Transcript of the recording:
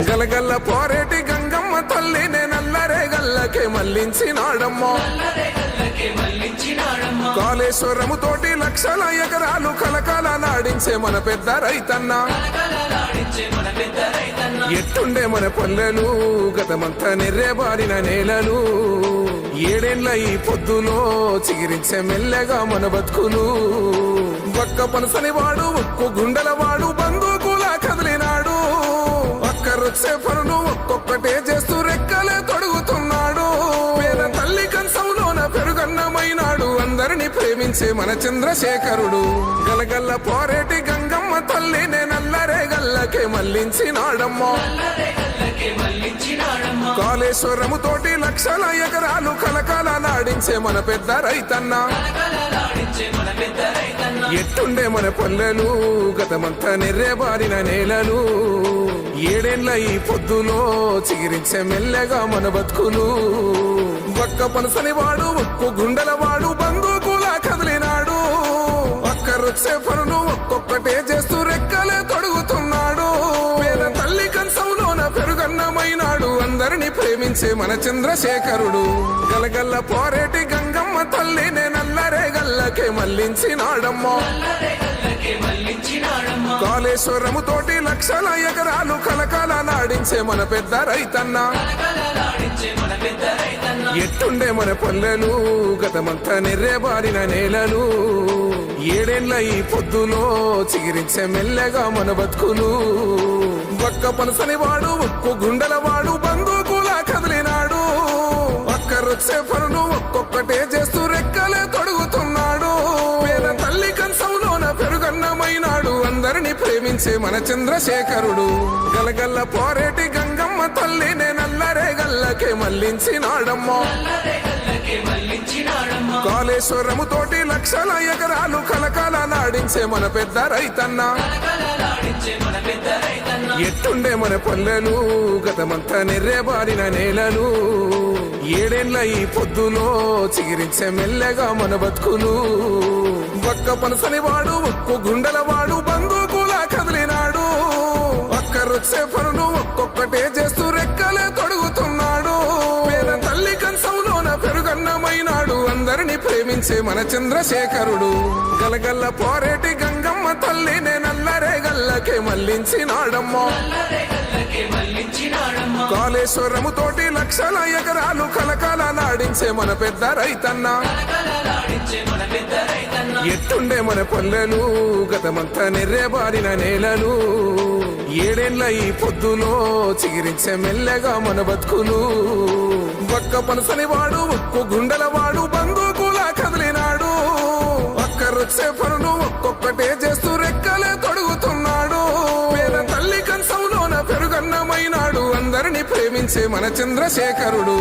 గలగల్ల పోరేటి గంగమ్మ తల్లి నల్లరే గల్లకే మళ్ళించినాడమ్మో. కాళేశ్వరము తోటి లక్షల ఎకరాలు కలకాల నాడించే మన పెద్ద రైతన్న. ఎట్టుండే మన పల్లెలు గతమంతా నెర్రేబారిన నేలలు. ఏడేళ్ళ ఈ పొద్దులో చిగిరించే మెల్లగా మన బతుకులు. పక్క పనసని వాడు ఒక్కు గుండెల వాడు బంధుకులా పనులు ఒక్కొక్కటే చేస్తూ రెక్కలే తొడుగుతున్నాడు. పేద తల్లి కంచంలోన పెరుగన్నమైనాడు. అందరిని ప్రేమించే మన చంద్రశేఖరుడు. గలగల్ల పోరేటి గంగమ్మ తల్లి నల్లరే గల్లకే మళ్ళించినాడమ్మో. కాళేశ్వరము తోటి లక్షల ఎకరాలు కలకాల లాడించే మన పెద్ద రైతన్న. ఎట్టుండే మన పల్లెలు గతమంతా నెర్రేబారిన నేలలు. ఏడేండ్ల ఈ పొద్దులో చిగిరించే మెల్లగా మన బతుకులు. ఒక్క పనసని వాడు ఒక్క గుండెల వాడు బంధుకులా కదిలినాడు. ఒక్కరొచ్చే పనులు ప్రేమించే మన చంద్రశేఖరుడు. గలగల్ల పోరేటి గంగమ్మ తల్లి నల్లరే గల్లకే మళ్ళించినాడమ్మో. కాళేశ్వరము తోటి లక్షల ఎకరాలు కలకాల నాడించే మన పెద్ద రైతన్న. ఎట్టుండే మన పల్లెలు గతమంతా నెర్రేబారిన నేలలు. ఏడేండ్ల ఈ పొద్దులో చిగిరించే మెల్లగా మన బతుకులు. బక్క పనసని వాడు ఉప్పు గుండెల వాడు పనులు ఒక్కొక్కటే చేస్తూ రెక్కలే తొడుగుతున్నాడు. పేద తల్లి కంచంలోన పెరుగన్నమైనాడు. అందరిని ప్రేమించే మన చంద్రశేఖరుడు. గలగల్ల పోరేటి గంగమ్మ తల్లి నల్లరే గల్లకే మళ్ళించినాడమ్మో. కాళేశ్వరము తోటి లక్షల ఎకరాలు కలకాల నాడించే మన పెద్ద రైతన్న. ఎట్టుండే మన పల్లెలు గతమంతా నెర్రేబారిన నేలలు. ఏడేండ్ల ఈ పొద్దులో చిగిరించే మెల్లగా మన బతుకులు. ఒక్క పనసని వాడు ఒక్కు గుండెల వాడు బంధుకులా కదిలినాడు. ఒక్కరొచ్చే పనులు ఒక్కొక్కటే చేస్తూ రెక్కలే తొడుగుతున్నాడు. పేద తల్లి కంచంలోన పెరుగన్నమైనాడు. అందరిని ప్రేమించే మన చంద్రశేఖరుడు. గలగల్ల పోరేటి గంగమ్మ తల్లి నల్లరే గల్లకే మళ్ళించినాడమ్మో. కాళేశ్వరము తోటి ఎకరాలు కలకలలాడించే మన పెద్ద రైతన్న. ఎట్టుండే మన పల్లెలు గతమంతా నెర్రేబారిన నేలలు. ఏడేండ్ల ఈ పొద్దులో చిగిరించే మెల్లగా మన బతుకులు. ఒక్క పనసని వాడు ఒక్కు గుండెల వాడు బంధుకులా కదిలినాడు. ఒక్కరొచ్చే పనులు ఒక్కొక్కటే చేస్తూ రెక్కలే తొడుగుతున్నాడు పేద తల్లి కంచంలోన పెరుగన్నమైనాడు. అందరిని ప్రేమించే మన చంద్రశేఖరుడు.